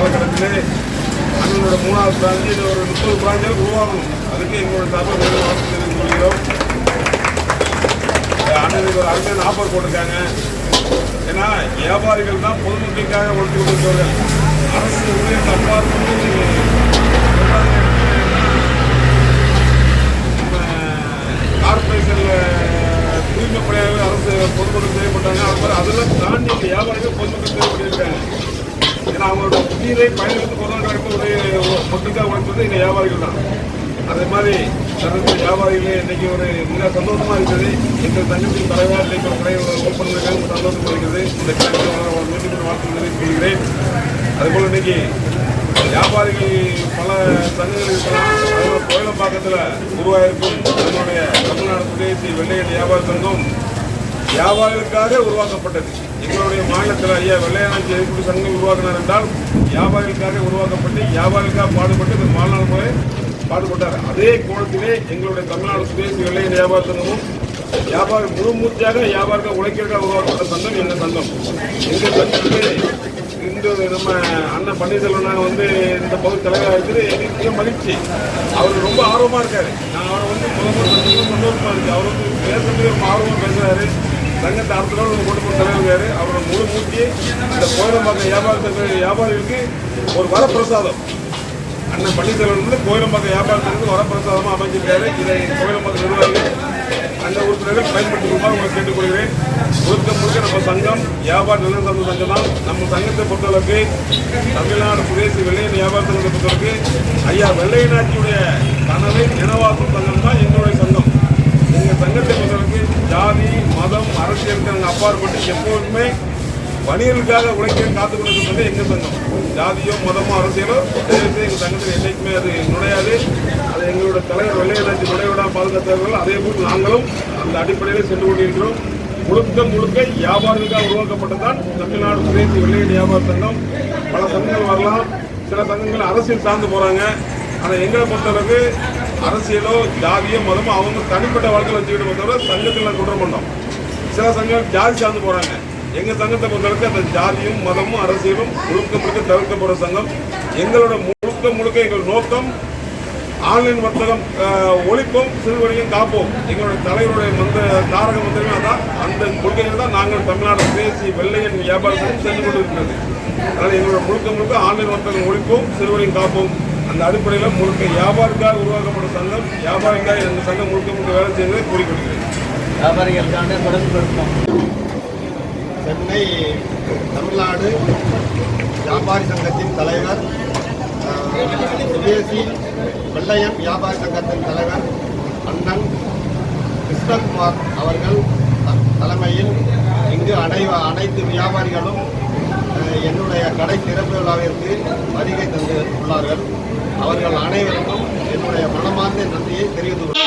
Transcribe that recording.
காலகட்டத்திலே அண்ணனோட மூணாவது பிராஞ்சு ஒரு முப்பது பிராஞ்சால் உருவாகணும். அதுக்கு எங்களோட சார்பாக வேறு வாழ்த்து தெரிவித்துக் கொள்கிறோம் அண்ணனுக்கு ஒரு அருமையான ஆஃபர் போட்டிருக்காங்க. ஏன்னா வியாபாரிகள் தான் பொதுமக்களுக்காக உழைத்து கொண்டிருக்கிறார்கள் அரசு ஊழியர்கள் அப்பாற்பட்டு அவங்களோட நீரை பயன்படுத்தி பொருளாதார ஒரு மட்டுக்காக உழைப்பது இந்த வியாபாரிகள் தான். அதே மாதிரி தனது வியாபாரிகளே இன்னைக்கு ஒரு மிக சந்தோஷமா இருக்குது. எங்கள் தங்கத்தின் தலைவர் இன்னைக்கு ஒரு கடை ஓப்பன் பண்ணிருக்காங்க சந்தோஷமா இருக்குது இந்த கடைக்கு மீண்டும் வாழ்த்து தெரிவித்துக் அதுபோல் இன்னைக்கு வியாபாரிகள் பல சங்கங்கள் இருக்கலாம் கோயிலம்பாக்கத்தில் உருவாயிருக்கும். நம்மளுடைய தமிழ்நாடு சுதேசி வெள்ளையன் வியாபார சங்கம் வியாபாரிகளுக்காக உருவாக்கப்பட்டது. எங்களுடைய மாநிலத்தில் ஐயா வெள்ளையாட்சி எதிர்ப்பு சங்கம் உருவாக்கினார் என்றால் வியாபாரிகளுக்காக உருவாக்கப்பட்டு வியாபாரிகளுக்காக பாடுபட்டு இந்த வாழ்நாள் முறை பாடுபட்டார். அதே கோணத்திலே எங்களுடைய தமிழ்நாடு சுதேசி வெள்ளை வியாபார சங்கமும் வியாபாரி முழுமூர்த்தியாக வியாபாரிகள் உழைக்கிறதுக்காக உருவாக்கப்பட்ட சங்கம் எங்கள் சங்கம். எங்கள் சங்கத்திலே இன்று நம்ம அண்ணன் பன்னீர்செல்வனாக வந்து இந்த பகுதி தலைவராக இருக்குது எங்களுக்கு மகிழ்ச்சி. அவர் ரொம்ப ஆர்வமாக இருக்கார். நான் அவரை வந்து முதல்வர் முதல் சந்தோஷமாக இருக்கு அவர் வந்து பேசுறதுக்கு ரொம்ப ஆர்வமாக பேசுகிறாரு சங்கத்தை அடுத்த நாள் கொண்டு போய் தலைவர் அவரை முழு மூச்சு இந்த கோயிலம்பாக்கம் வியாபாரத்துக்கு வியாபாரிகளுக்கு ஒரு வரப்பிரசாதம். அண்ணன் பன்னீர்செல்வன் வந்து கோயிலம்பாக்கம் வியாபாரத்திற்கு வரப்பிரசாதமாக அமைஞ்சிருக்காரு. இதை கோயிலம்பாக்கம் நிர்வாகிகள் அந்த உறுப்பினர்கள் பயன்படுத்திக்குமாறு உங்களை கேட்டுக்கொள்கிறேன். முழுக்க முழுக்க நம்ம சங்கம் வியாபார நிலம் சார்ந்த சங்கம் தான். நம்ம சங்கத்தை பொறுத்தளவுக்கு தமிழ்நாடு பிரதேச வெள்ளையன் வியாபாரத்தை பொறுத்தளவுக்கு ஐயா வெள்ளையனாட்சியுடைய கனவை நினைவாக்கும் சங்கம் தான் எங்களுடைய சங்கம் எங்கள் சங்கத்தை பொறுத்தளவுக்கு ஜாதி மதம் அரசியலுக்கு நாங்கள் அப்பாற்பட்டு எப்போதுமே வணிகர்களுக்காக உழைக்க காத்து கொடுக்கிறது எங்கள் சங்கம் ஜாதியோ மதமோ அரசியலோ தயவுசெய்து எங்கள் சங்கத்தில் என்றைக்குமே அது நுழையாது. அது எங்களோட தலைவர் வெள்ளையராஜ் நுழைவிடாமல் பாதுகாத்தார்கள் அதே போல் நாங்களும் அந்த அடிப்படையில் சென்று கொண்டிருக்கிறோம். முழுக்க முழுக்க வியாபாரிகளுக்காக உருவாக்கப்பட்டதான் தமிழ்நாடு பிரதேச வெள்ளையடி வியாபார சங்கம். பல சங்கங்கள் வரலாம் சில சங்கங்கள் அரசியல் சார்ந்து போகிறாங்க ஆனால் எங்களை பொறுத்தளவுக்கு அரசியலோ ஜாதியோ மதமோ அவங்க தனிப்பட்ட வாழ்க்கையில் வச்சுக்கிட்டு பொறுத்தவரை சங்கத்தில் நாங்கள் குற்றம் பண்ணோம் சில சங்கங்கள் ஜாதி சார்ந்து போகிறாங்க எங்கள் சங்கத்தை பொறுத்தளவுக்கு அந்த ஜாதியும் மதமும் அரசியலும் முழுக்க முழுக்க தவிர்க்கப்படுற சங்கம். எங்களோட முழுக்க முழுக்க எங்கள் நோக்கம் ஆன்லைன் வர்த்தகம் ஒழிப்போம் சிறுவனையும் காப்போம். எங்களுடைய தலைவருடைய மந்திர தாரக மந்திரமே அதான். அந்த கொள்கையில் தான் நாங்கள் தமிழ்நாடு பேசி வெள்ளையன் வியாபாரத்திலும் சென்று கொண்டிருக்கிறது. அதனால் எங்களோட முழுக்க முழுக்க ஆன்லைன் வர்த்தகம் ஒழிப்போம் சிறுவனையும் காப்போம். அந்த அடிப்படையில் முழுக்க வியாபாரிக்காக உருவாக்கப்படும் சங்கம் வியாபாரிக்காக எங்கள் சங்கம் முழுக்க முழுக்க வேலை செய்வதை கூறிக்கொள்கிறேன் வியாபாரிகளுக்கான தொடர்பு இருக்கும் சென்னை தமிழ்நாடு வியாபாரி சங்கத்தின் தலைவர் சுதேசி வெள்ளையன் வியாபாரி சங்கத்தின் தலைவர் அண்ணன் கிருஷ்ணகுமார் அவர்கள் தலைமையில் இங்கு அனை அனைத்து வியாபாரிகளும் என்னுடைய கடை திறப்பு விழாவிற்கு வருகை தந்து உள்ளார்கள். அவர்கள் அனைவருக்கும் என்னுடைய மனமார்ந்த நன்றியை தெரிவித்துள்ளார்